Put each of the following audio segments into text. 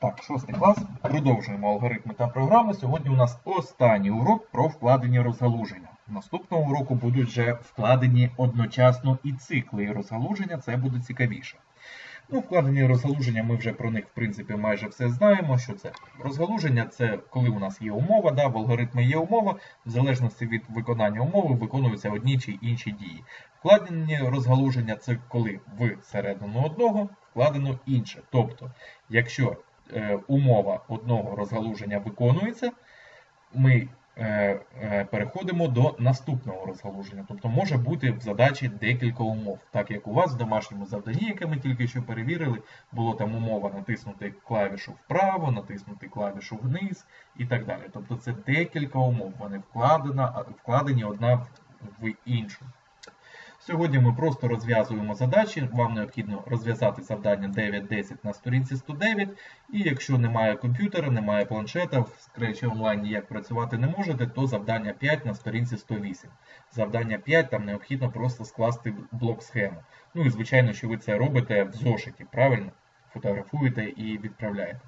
Так, шостий клас. Продовжуємо алгоритми та програми. Сьогодні у нас останній урок про вкладені розгалуження. Наступного уроку будуть вже вкладені одночасно і цикли і розгалуження, це буде цікавіше. Ну, вкладені розгалуження, ми вже про них, в принципі, майже все знаємо. Що це? Розгалуження це коли у нас є умова, да, в алгоритмі є умова, в залежності від виконання умови виконуються одні чи інші дії. Вкладені розгалуження це коли в середину одного вкладено інше. Тобто, якщо умова одного розгалуження виконується, ми е, е, переходимо до наступного розгалуження. Тобто може бути в задачі декілька умов. Так як у вас в домашньому завданні, яке ми тільки що перевірили, було там умова натиснути клавішу вправо, натиснути клавішу вниз і так далі. Тобто це декілька умов. Вони вкладені одна в іншу. Сьогодні ми просто розв'язуємо задачі. Вам необхідно розв'язати завдання 9.10 на сторінці 109. І якщо немає комп'ютера, немає планшета, в Scratch онлайн ніяк працювати не можете, то завдання 5 на сторінці 108. Завдання 5 там необхідно просто скласти блок схему. Ну і звичайно, що ви це робите в зошиті, правильно? Фотографуєте і відправляєте.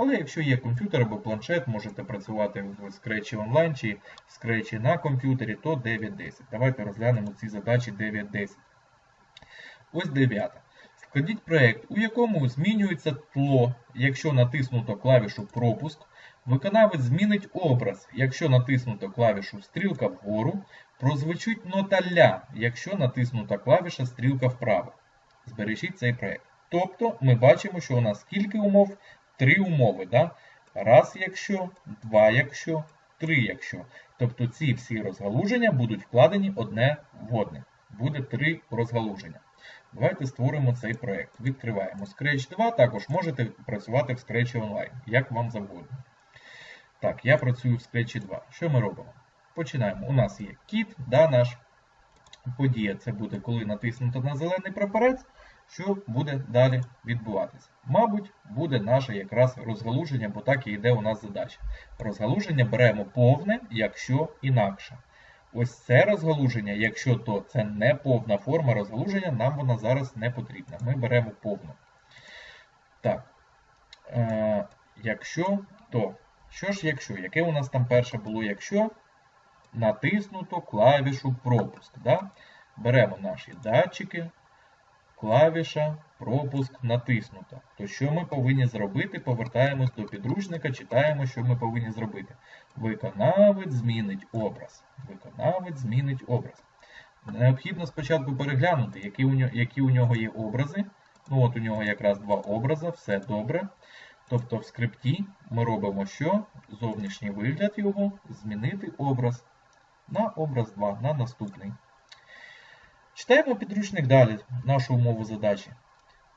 Але якщо є комп'ютер або планшет, можете працювати в Scratch онлайн чи Scratch на комп'ютері, то 9.10. Давайте розглянемо ці задачі 9.10. Ось 9. Складіть проєкт, у якому змінюється тло, якщо натиснуто клавішу пропуск. Виконавець змінить образ, якщо натиснуто клавішу стрілка вгору, прозвучить нота ля, якщо натиснута клавіша стрілка вправо. Збережіть цей проєкт. Тобто ми бачимо, що у нас скільки умов? Три умови. Да? Раз якщо, два якщо, три якщо. Тобто ці всі розгалуження будуть вкладені одне в одне. Буде три розгалуження. Давайте створимо цей проєкт. Відкриваємо Scratch 2, також можете працювати в Scratch онлайн, як вам завгодно. Так, я працюю в Scratch 2. Що ми робимо? Починаємо. У нас є кіт, да, наш подія. Це буде, коли натиснуто на зелений прапорець, що буде далі відбуватися. Мабуть, буде наше якраз розгалуження, бо так і йде у нас задача. Розгалуження беремо повне, якщо інакше. Ось це розгалуження, якщо то це не повна форма розгалуження, нам вона зараз не потрібна. Ми беремо повну. Так. Е, якщо то. Що ж, якщо? Яке у нас там перше було, якщо натиснуто клавішу пропуск. Да? Беремо наші датчики, клавіша пропуск натиснута. То що ми повинні зробити? Повертаємось до підручника, читаємо, що ми повинні зробити. Виконавець змінить образ. Виконавець змінить образ. Необхідно спочатку переглянути, які у нього, які у нього є образи. Ну, от у нього якраз два образи, все добре. Тобто в скрипті ми робимо що? Зовнішній вигляд його, змінити образ на образ 2, на наступний. Читаємо підручник далі, нашу умову задачі.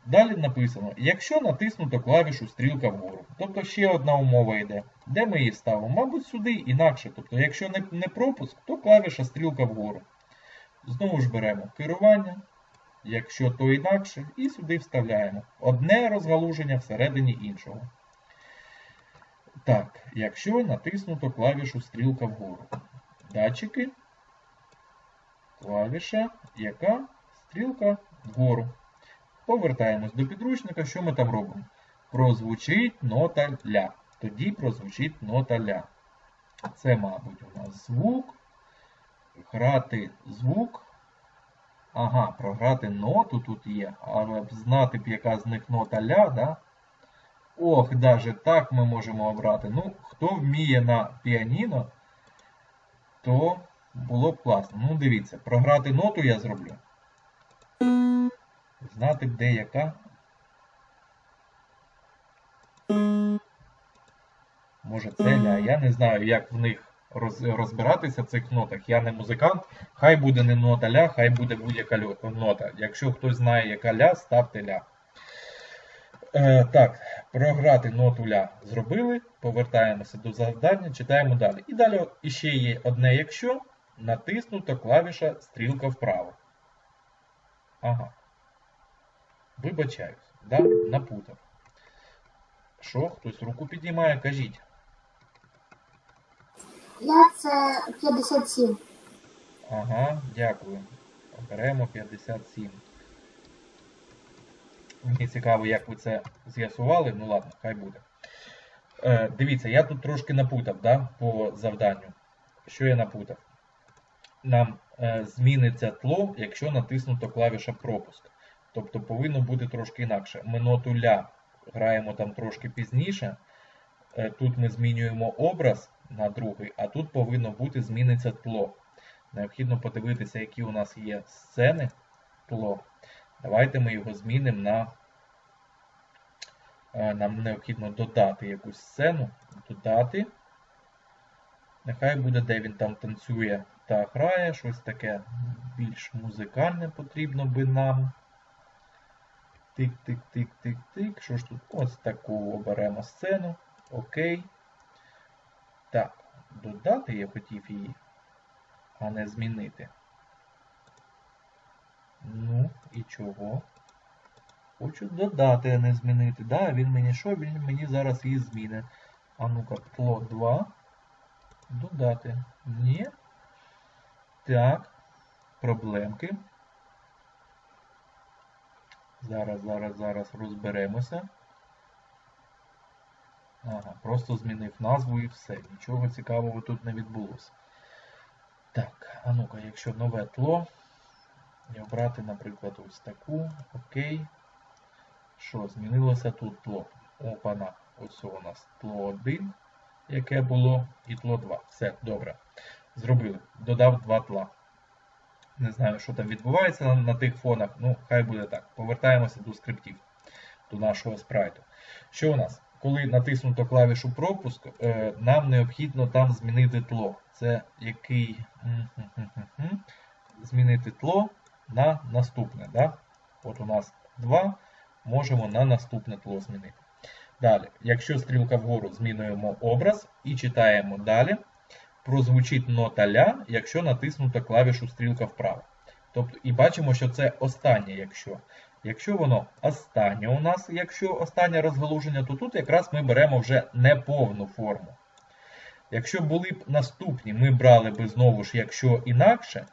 Далі написано, якщо натиснуто клавішу стрілка вгору. Тобто ще одна умова йде. Де ми її ставимо? Мабуть, сюди інакше. Тобто, якщо не, не пропуск, то клавіша стрілка вгору. Знову ж беремо керування, якщо то інакше, і сюди вставляємо. Одне розгалуження всередині іншого. Так, якщо натиснуто клавішу стрілка вгору. Датчики, клавіша, яка стрілка вгору. Повертаємось до підручника, що ми там робимо? Прозвучить нота ля. Тоді прозвучить нота ля. Це, мабуть, у нас звук. Грати звук. Ага, програти ноту тут є. Але знати б, яка з них нота ля, да? Ох, даже так ми можемо обрати. Ну, хто вміє на піаніно, то було б класно. Ну, дивіться, програти ноту я зроблю. Знати б де яка. Може це ля. Я не знаю, як в них роз- розбиратися в цих нотах. Я не музикант. Хай буде не нота ля, хай буде будь-яка нота. Якщо хтось знає, яка ля, ставте ля. Е, так, програти ноту ля зробили. Повертаємося до завдання, читаємо далі. І далі іще є одне якщо. Натиснута клавіша стрілка вправо. Ага. Вибачаюсь, да? напутав. Що, хтось руку піднімає, кажіть. Я це 57. Ага, дякую. Беремо 57. Мені цікаво, як ви це з'ясували. Ну ладно, хай буде. Е, дивіться, я тут трошки напутав да, по завданню. Що я напутав? Нам е, зміниться тло, якщо натиснуто клавіша пропуск. Тобто повинно бути трошки інакше. Ми ноту ля граємо там трошки пізніше. Е, тут ми змінюємо образ на другий, а тут повинно бути зміниться тло. Необхідно подивитися, які у нас є сцени тло. Давайте ми його змінимо на. е, Нам необхідно додати якусь сцену. Додати. Нехай буде, де він там танцює та грає, щось таке більш музикальне потрібно би нам. Тик-тик-тик-тик-тик. Що ж тут? Ось таку оберемо сцену. Окей. Так, додати я хотів її, а не змінити. Ну, і чого? Хочу додати, а не змінити. Да, він мені що? Він мені зараз її змінить. А ну-ка, тло 2. Додати. Ні. Так. Проблемки. Зараз, зараз, зараз розберемося. Ага, просто змінив назву і все. Нічого цікавого тут не відбулося. Так, а ну-ка, якщо нове тло. І обрати, наприклад, ось таку. Окей. Що, змінилося тут тло? Опана. Ось у нас тло 1, яке було, і тло 2. Все, добре. Зробили. Додав два тла. Не знаю, що там відбувається на, на тих фонах. Ну, хай буде так. Повертаємося до скриптів, до нашого спрайту. Що у нас? Коли натиснуто клавішу пропуск, е, нам необхідно там змінити тло. Це який. Змінити тло на наступне. Да? От у нас 2, можемо на наступне тло змінити. Далі, якщо стрілка вгору змінюємо образ і читаємо далі, прозвучить нота ля, якщо натиснуто клавішу стрілка вправо. Тобто, і бачимо, що це останнє, якщо. Якщо воно останнє у нас, якщо останнє розгалуження, то тут якраз ми беремо вже неповну форму. Якщо були б наступні, ми брали б знову ж, якщо інакше.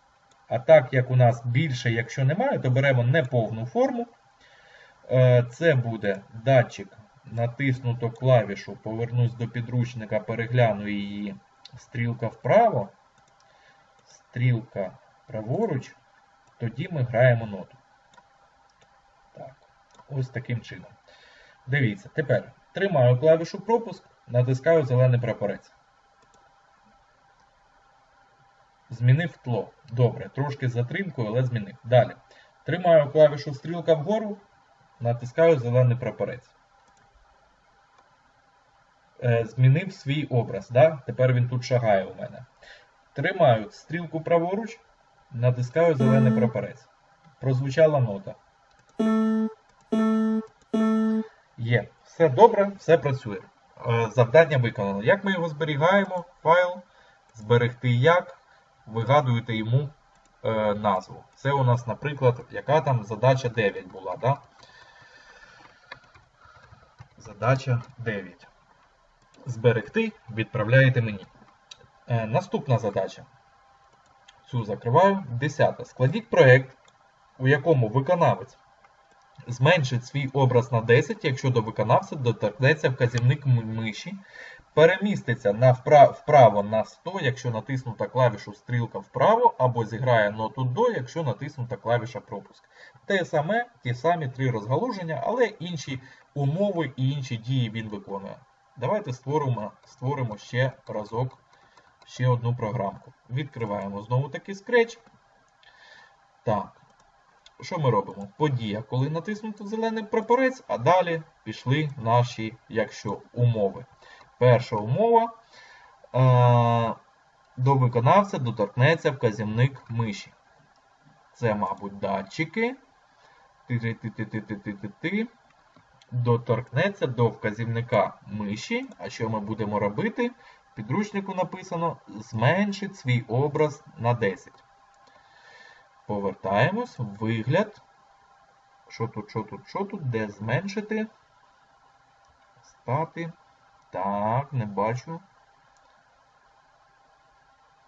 А так як у нас більше, якщо немає, то беремо неповну форму. Е, Це буде датчик, натиснуто клавішу, повернусь до підручника, перегляну її. Стрілка вправо, стрілка праворуч, тоді ми граємо ноту. Так, ось таким чином. Дивіться, тепер тримаю клавішу пропуск, натискаю зелений прапорець. Змінив тло. Добре, трошки з затримкою, але змінив. Далі. Тримаю клавішу стрілка вгору, натискаю зелений прапорець. Е, змінив свій образ. Да? Тепер він тут шагає у мене. Тримаю стрілку праворуч, натискаю зелений прапорець. Прозвучала нота. Є. Все добре, все працює. Е, Завдання виконано. Як ми його зберігаємо? Файл. Зберегти як. Вигадуєте йому е, назву. Це у нас, наприклад, яка там задача 9 була. Да? Задача 9. Зберегти, відправляєте мені. Е, наступна задача. Цю закриваю. Десята. Складіть проєкт, у якому виконавець зменшить свій образ на 10, якщо до виконавця доторкнеться вказівник миші, переміститься на впра- вправо на 100, якщо натиснута клавішу стрілка вправо, або зіграє ноту до, якщо натиснута клавіша пропуск. Те саме, ті самі три розгалуження, але інші умови і інші дії він виконує. Давайте створимо, створимо ще разок ще одну програмку. Відкриваємо знову таки Scratch. Так. Що ми робимо? Подія, коли натиснуто зелений прапорець, а далі пішли наші, якщо умови. Перша умова. Е, до виконавця доторкнеться вказівник миші. Це, мабуть, датчики. Ти-ти-ти-ти-ти-ти-ти-ти. Доторкнеться до вказівника миші. А що ми будемо робити? В підручнику написано зменшить свій образ на 10. Повертаємось, вигляд. Що тут, що тут, що тут? Де зменшити? Стати. Так, не бачу.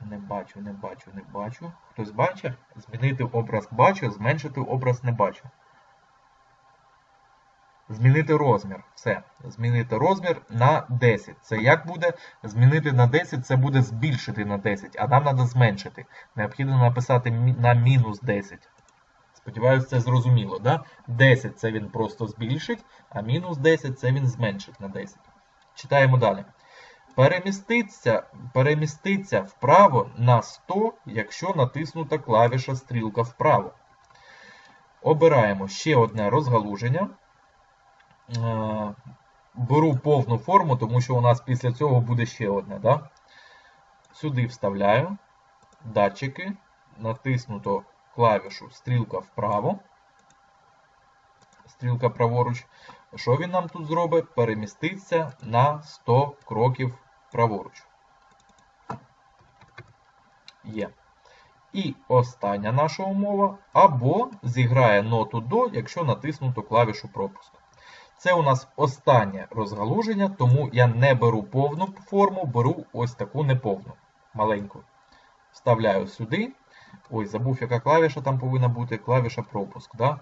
Не бачу, не бачу, не бачу. Хтось бачить? Змінити образ бачу, зменшити образ не бачу. Змінити розмір. Все. Змінити розмір на 10. Це як буде? Змінити на 10 це буде збільшити на 10, а нам треба зменшити. Необхідно написати на мінус 10. Сподіваюсь, це зрозуміло. Да? 10 це він просто збільшить, а мінус 10 це він зменшить на 10. Читаємо далі. Переміститься, переміститься вправо на 100, якщо натиснута клавіша стрілка вправо. Обираємо ще одне розгалуження. Е, Беру повну форму, тому що у нас після цього буде ще одне. Да? Сюди вставляю датчики, натиснуто клавішу стрілка вправо. Стрілка праворуч. Що він нам тут зробить? Переміститься на 100 кроків праворуч. Є. І остання наша умова. Або зіграє ноту до, якщо натиснуто клавішу пропуск. Це у нас останнє розгалуження, тому я не беру повну форму, беру ось таку неповну, маленьку. Вставляю сюди. Ой, забув, яка клавіша там повинна бути. Клавіша пропуск. Да?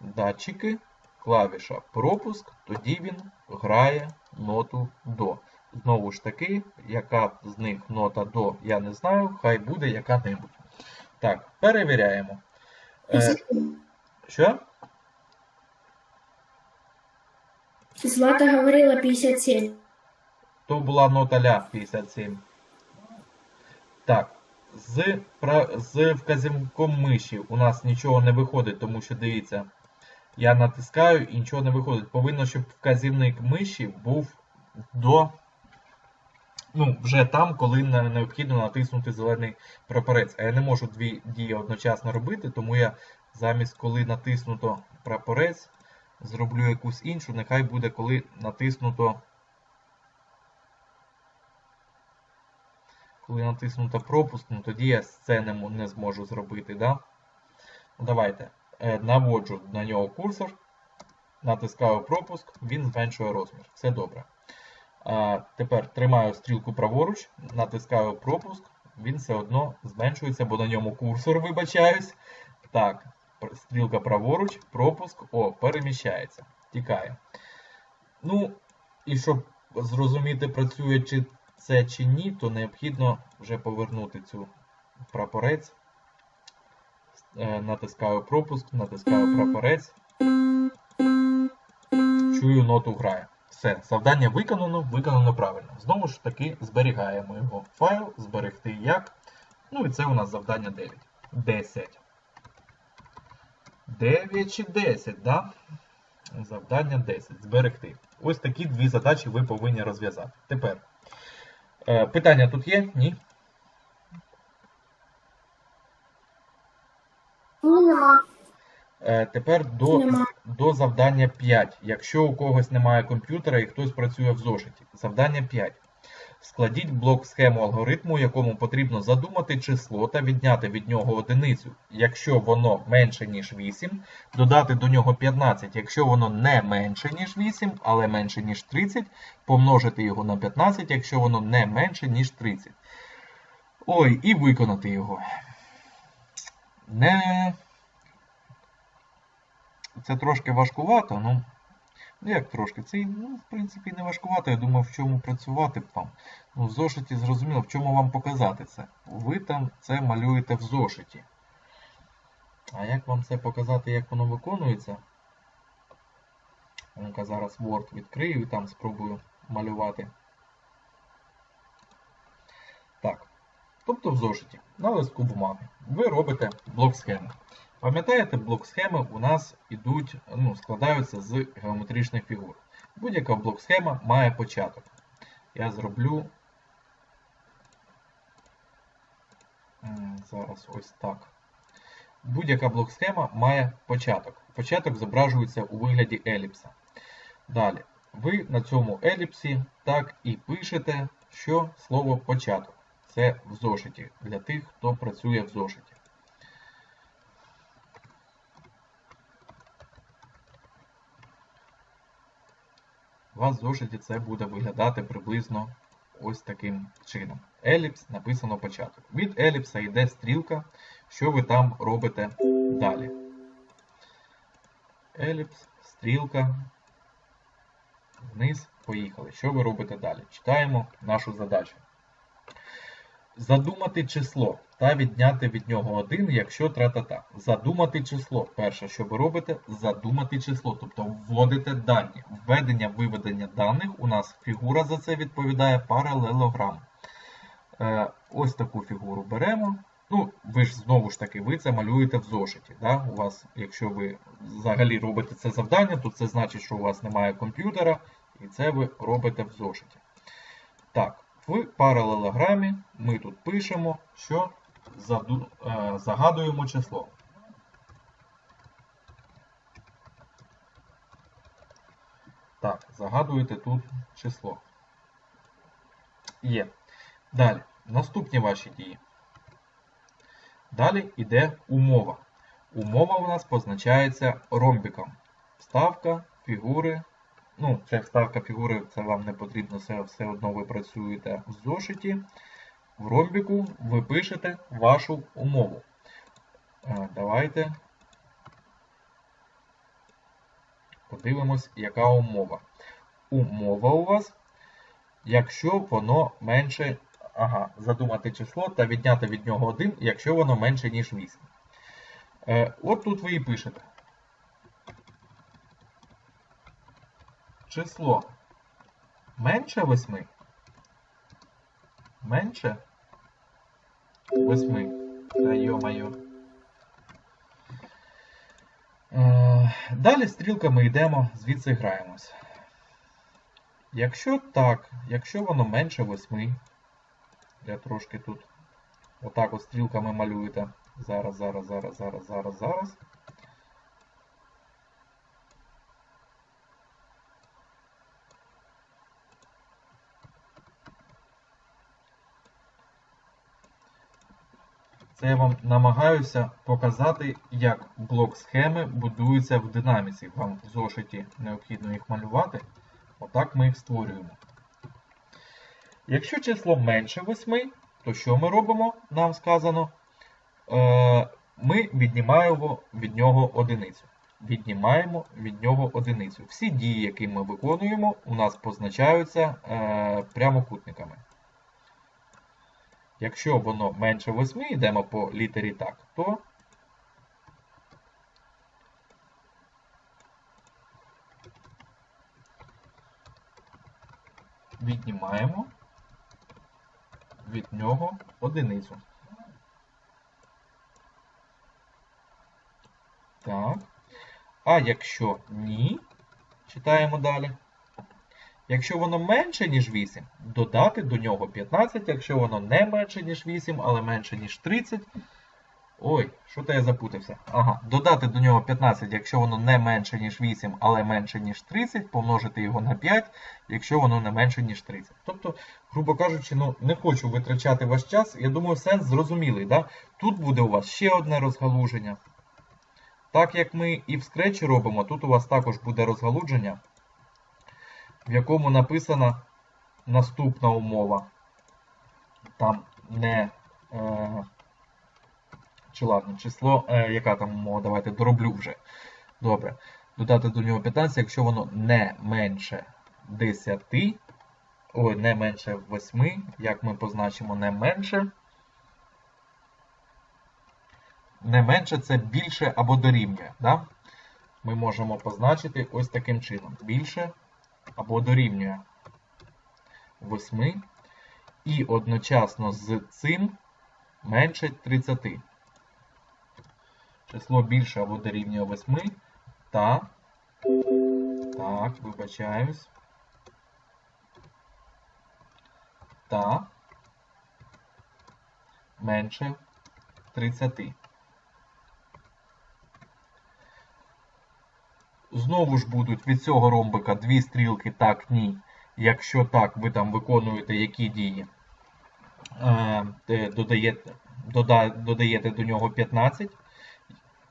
Датчики, клавіша пропуск, тоді він грає ноту до. Знову ж таки, яка з них нота до, я не знаю, хай буде яка-небудь. Так, перевіряємо. Е, що? Злата говорила 57. То була нота ля 57. Так. З, з вказівником миші у нас нічого не виходить, тому що дивіться, я натискаю і нічого не виходить. Повинно, щоб вказівник миші був до. Ну, вже там, коли необхідно натиснути зелений прапорець. А я не можу дві дії одночасно робити, тому я замість коли натиснуто прапорець, зроблю якусь іншу, нехай буде коли натиснуто. Коли натиснуто пропуск, ну тоді я це не, не зможу зробити. Да? Ну, Давайте. Е, Наводжу на нього курсор, натискаю пропуск, він зменшує розмір. Все добре. А, тепер тримаю стрілку праворуч, натискаю пропуск, він все одно зменшується, бо на ньому курсор, вибачаюсь. Так, стрілка праворуч, пропуск, о, переміщається, тікає. Ну, і щоб зрозуміти, працює чи це чи ні, то необхідно вже повернути цю прапорець. Е, Натискаю пропуск, натискаю прапорець. Чую ноту грає. Все, завдання виконано, виконано правильно. Знову ж таки, зберігаємо його файл, зберегти як. Ну і це у нас завдання 9. 10. 9 чи 10, да? Завдання 10. Зберегти. Ось такі дві задачі ви повинні розв'язати. Тепер. Е, питання тут є? Ні? Нема. Е, Тепер до, Нема. до завдання 5. Якщо у когось немає комп'ютера і хтось працює в зошиті. Завдання 5. Складіть блок схему алгоритму, якому потрібно задумати число та відняти від нього одиницю, якщо воно менше, ніж 8, додати до нього 15, якщо воно не менше, ніж 8, але менше, ніж 30, помножити його на 15, якщо воно не менше, ніж 30. Ой, і виконати його. Не це трошки важкувато, ну. Ну як трошки? Це, ну, в принципі, не важкувато. Я думав, в чому працювати б вам. Ну, в зошиті зрозуміло, в чому вам показати це. Ви там це малюєте в зошиті. А як вам це показати, як воно виконується? Ну-ка, зараз Word відкрию і там спробую малювати. Так. Тобто в зошиті, на листку бумаги. Ви робите блок схеми. Пам'ятаєте, блок схеми у нас ідуть, ну, складаються з геометричних фігур. Будь-яка блок схема має початок. Я зроблю зараз ось так. Будь-яка блок схема має початок. Початок зображується у вигляді еліпса. Далі, ви на цьому еліпсі так і пишете, що слово початок. Це в зошиті для тих, хто працює в зошиті. Вас в зошиті це буде виглядати приблизно ось таким чином. Еліпс написано початок. Від еліпса йде стрілка, що ви там робите далі. Еліпс, стрілка, вниз, поїхали. Що ви робите далі? Читаємо нашу задачу. Задумати число та відняти від нього один, якщо тра-та-та. Задумати число. Перше, що ви робите, задумати число, тобто вводите дані. Введення виведення даних у нас фігура за це відповідає паралелограм. Е, ось таку фігуру беремо. Ну, ви ж знову ж таки, ви це малюєте в зошиті. Да? У вас, якщо ви взагалі робите це завдання, то це значить, що у вас немає комп'ютера, і це ви робите в зошиті. Так, в паралелограмі ми тут пишемо, що е, загадуємо число. Так, загадуєте тут число. Є. Далі. Наступні ваші дії. Далі йде умова. Умова у нас позначається ромбиком. Вставка, фігури. Ну, це вставка фігури, це вам не потрібно, все, все одно ви працюєте в зошиті. В ромбіку ви пишете вашу умову. Е, Давайте подивимось, яка умова. Умова у вас, якщо воно менше. Ага, задумати число та відняти від нього 1, якщо воно менше, ніж 8. Е, от тут ви і пишете. Число менше 8. Менше 8. Та йо-моє. Е, Далі стрілками йдемо, звідси граємось. Якщо так, якщо воно менше 8, я трошки тут отак от стрілками малюєте. Зараз, зараз, зараз, зараз, зараз, зараз. Це я вам намагаюся показати, як блок схеми будується в динаміці. Вам в зошиті необхідно їх малювати. Отак ми їх створюємо. Якщо число менше 8, то що ми робимо? Нам сказано. Е, Ми віднімаємо від нього одиницю. Віднімаємо від нього одиницю. Всі дії, які ми виконуємо, у нас позначаються е, прямокутниками. Якщо воно менше 8, йдемо по літері так, то віднімаємо від нього одиницю. Так. А якщо ні, читаємо далі. Якщо воно менше, ніж 8, додати до нього 15, якщо воно не менше, ніж 8, але менше, ніж 30. Ой, що то я запутався? Ага, додати до нього 15, якщо воно не менше, ніж 8, але менше, ніж 30, помножити його на 5, якщо воно не менше, ніж 30. Тобто, грубо кажучи, ну, не хочу витрачати ваш час. Я думаю, сенс зрозумілий. Да? Тут буде у вас ще одне розгалуження. Так як ми і в скретчі робимо, тут у вас також буде розгалудження, в якому написана наступна умова. Там не. Е, чи ладно, число, е, яка там умова, давайте дороблю вже. Добре. Додати до нього 15, якщо воно не менше 10, ой, не менше 8, як ми позначимо не менше. Не менше це більше або дорівнює. Да? Ми можемо позначити ось таким чином. Більше або дорівнює 8. І одночасно з цим менше 30. Число більше або дорівнює 8. Та. Так, вибачаюсь. Та менше 30. Знову ж будуть від цього ромбика дві стрілки так, ні. Якщо так, ви там виконуєте які дії. Е, додаєте, дода, додаєте до нього 15.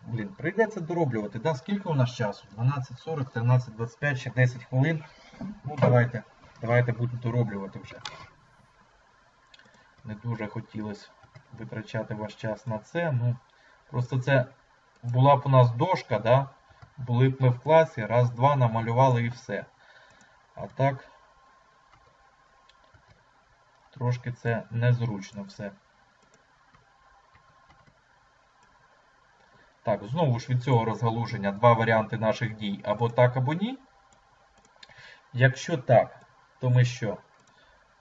Блін, прийдеться дороблювати. Да? Скільки у нас часу? 12.40, 13.25, ще 10 хвилин. Ну, давайте, давайте буду дороблювати вже. Не дуже хотілося витрачати ваш час на це. Ну, Просто це була б у нас дошка, да? Були б ми в класі, раз-два намалювали і все. А так трошки це незручно все. Так, знову ж від цього розгалуження два варіанти наших дій або так, або ні. Якщо так, то ми що?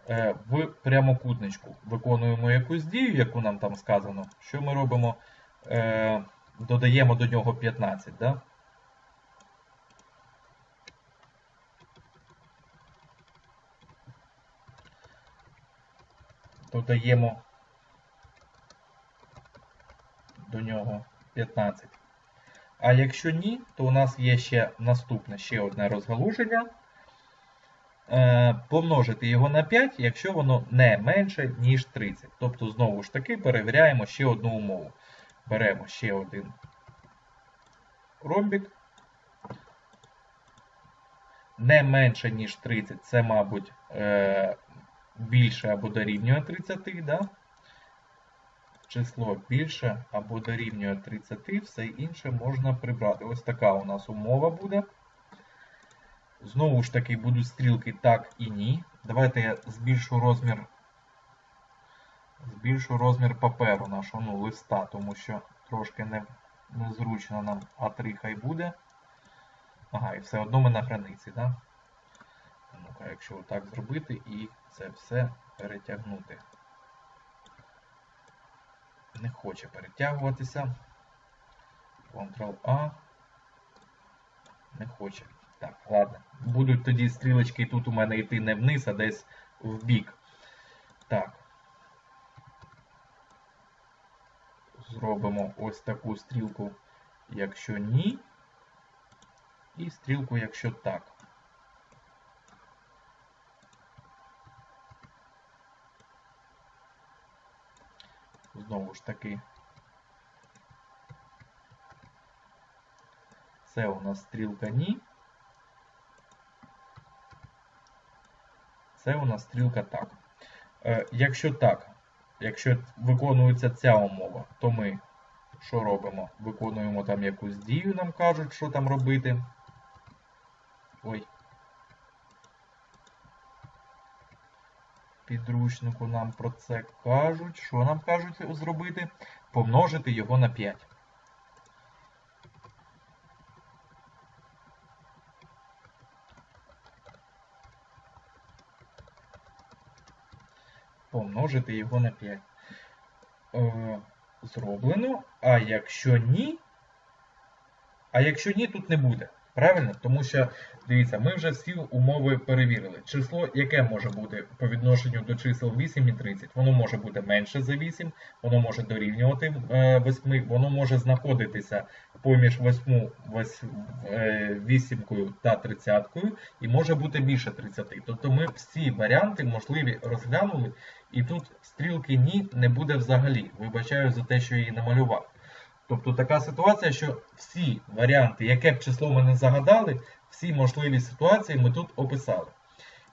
Е, В прямокутничку виконуємо якусь дію, яку нам там сказано. Що ми робимо? Е, Додаємо до нього 15, да? Додаємо до нього 15. А якщо ні, то у нас є ще наступне ще одне розгалуження. Е, помножити його на 5, якщо воно не менше, ніж 30. Тобто, знову ж таки, перевіряємо ще одну умову. Беремо ще один ромбік. Не менше, ніж 30, це, мабуть, е, більше або дорівнює 30, да? число більше або дорівнює 30, все інше можна прибрати. Ось така у нас умова буде. Знову ж таки, будуть стрілки так і ні. Давайте я збільшу розмір збільшу розмір паперу нашого ну, листа, тому що трошки не, незручно нам А3 хай буде. Ага, і все одно ми на границі, так? Ну-ка, якщо отак зробити і це все перетягнути. Не хоче перетягуватися. Ctrl-A. Не хоче. Так, ладно. Будуть тоді стрілочки тут у мене йти не вниз, а десь в бік. Так. Зробимо ось таку стрілку, якщо ні. І стрілку, якщо так. Знову ж таки. Це у нас стрілка ні. Це у нас стрілка так. Е, якщо так, якщо виконується ця умова, то ми що робимо? Виконуємо там якусь дію, нам кажуть, що там робити. Ой. Підручнику нам про це кажуть. Що нам кажуть зробити? Помножити його на 5. помножити його на 5. Е, зроблено. А якщо ні, а якщо ні, тут не буде. Правильно? Тому що, дивіться, ми вже всі умови перевірили. Число, яке може бути по відношенню до чисел 8 і 30, воно може бути менше за 8, воно може дорівнювати 8, воно може знаходитися поміж 8, 8 та 30 і може бути більше 30. Тобто ми всі варіанти можливі розглянули, і тут стрілки ні не буде взагалі. Вибачаю за те, що її намалював. Тобто така ситуація, що всі варіанти, яке б число ми не загадали, всі можливі ситуації ми тут описали.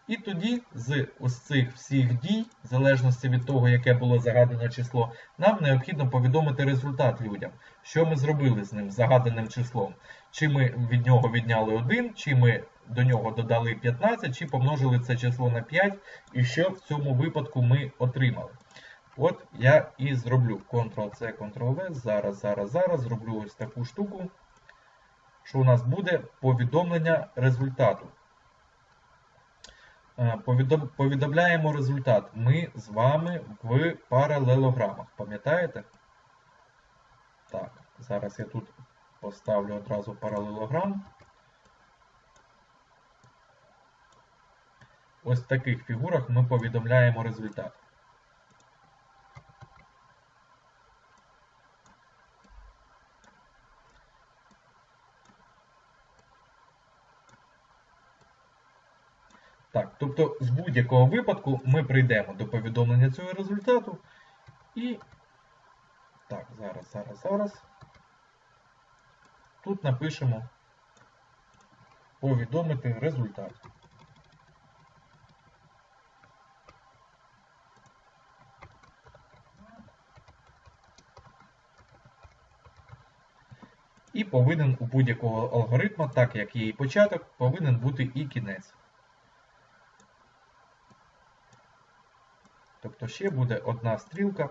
І тоді з ось цих всіх дій, в залежності від того, яке було загадане число, нам необхідно повідомити результат людям, що ми зробили з ним загаданим числом. Чи ми від нього відняли 1, чи ми до нього додали 15, чи помножили це число на 5, і що в цьому випадку ми отримали. От я і зроблю Ctrl-C, Ctrl-V. Зараз, зараз, зараз зроблю ось таку штуку, що у нас буде повідомлення результату. Е, повідомляємо результат. Ми з вами в паралелограмах. Пам'ятаєте? Так, зараз я тут поставлю одразу паралелограм. Ось в таких фігурах ми повідомляємо результат. Так, тобто з будь-якого випадку ми прийдемо до повідомлення цього результату і. Так, зараз, зараз, зараз. Тут напишемо повідомити результат. І повинен у будь-якого алгоритму, так як є і початок, повинен бути і кінець. Тобто ще буде одна стрілка,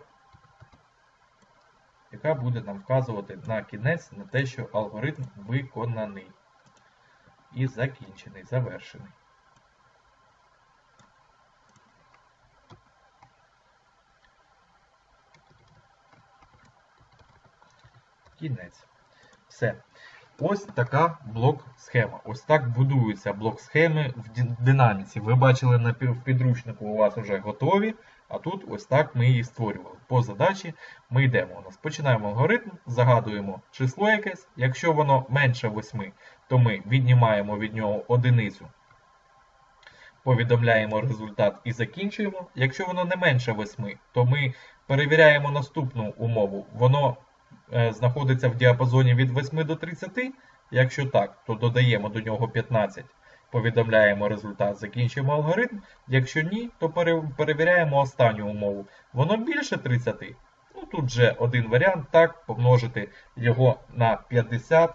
яка буде нам вказувати на кінець на те, що алгоритм виконаний і закінчений, завершений. Кінець. Все. Ось така блок-схема. Ось так будуються блок-схеми в динаміці. Ви бачили на підручнику у вас вже готові, а тут ось так ми її створювали. По задачі ми йдемо. У нас починаємо алгоритм, загадуємо число якесь. Якщо воно менше 8, то ми віднімаємо від нього одиницю, повідомляємо результат і закінчуємо. Якщо воно не менше 8, то ми перевіряємо наступну умову. Воно е, знаходиться в діапазоні від 8 до 30. Якщо так, то додаємо до нього 15, повідомляємо результат, закінчуємо алгоритм. Якщо ні, то перевіряємо останню умову. Воно більше 30. Ну тут же один варіант, так, помножити його на 50,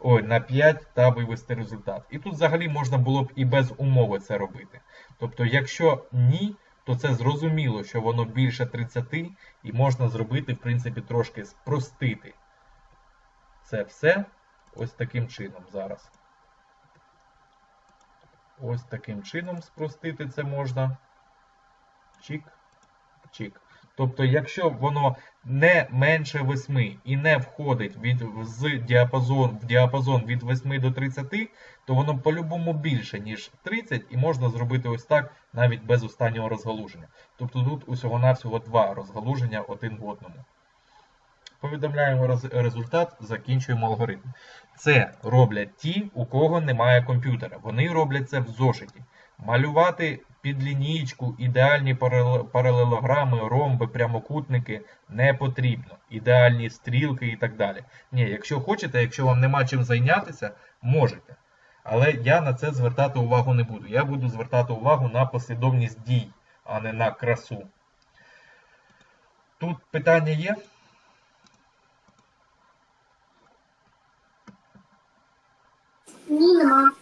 ой, на 5 та вивести результат. І тут взагалі можна було б і без умови це робити. Тобто, якщо ні, то це зрозуміло, що воно більше 30, і можна зробити, в принципі, трошки спростити це все ось таким чином зараз. Ось таким чином спростити це можна. Чик. Тобто, якщо воно не менше 8 і не входить від, з діапазон, в діапазон від 8 до 30, то воно по-любому більше, ніж 30, і можна зробити ось так навіть без останнього розгалуження. Тобто тут усього-навсього два розгалуження один в одному. Повідомляємо результат, закінчуємо алгоритм. Це роблять ті, у кого немає комп'ютера. Вони роблять це в зошиті. Малювати під лінійку ідеальні парале- паралелограми, ромби, прямокутники не потрібно. Ідеальні стрілки і так далі. Ні, якщо хочете, якщо вам нема чим зайнятися, можете. Але я на це звертати увагу не буду. Я буду звертати увагу на послідовність дій, а не на красу. Тут питання є? Ні, нема.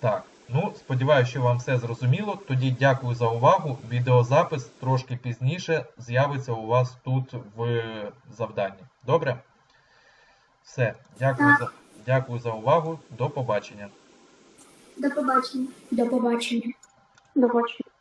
Так, ну сподіваюся, що вам все зрозуміло. Тоді дякую за увагу. Відеозапис трошки пізніше з'явиться у вас тут в завданні. Добре? Все, дякую за, дякую за увагу. До побачення. До побачення. До побачення. До побачення.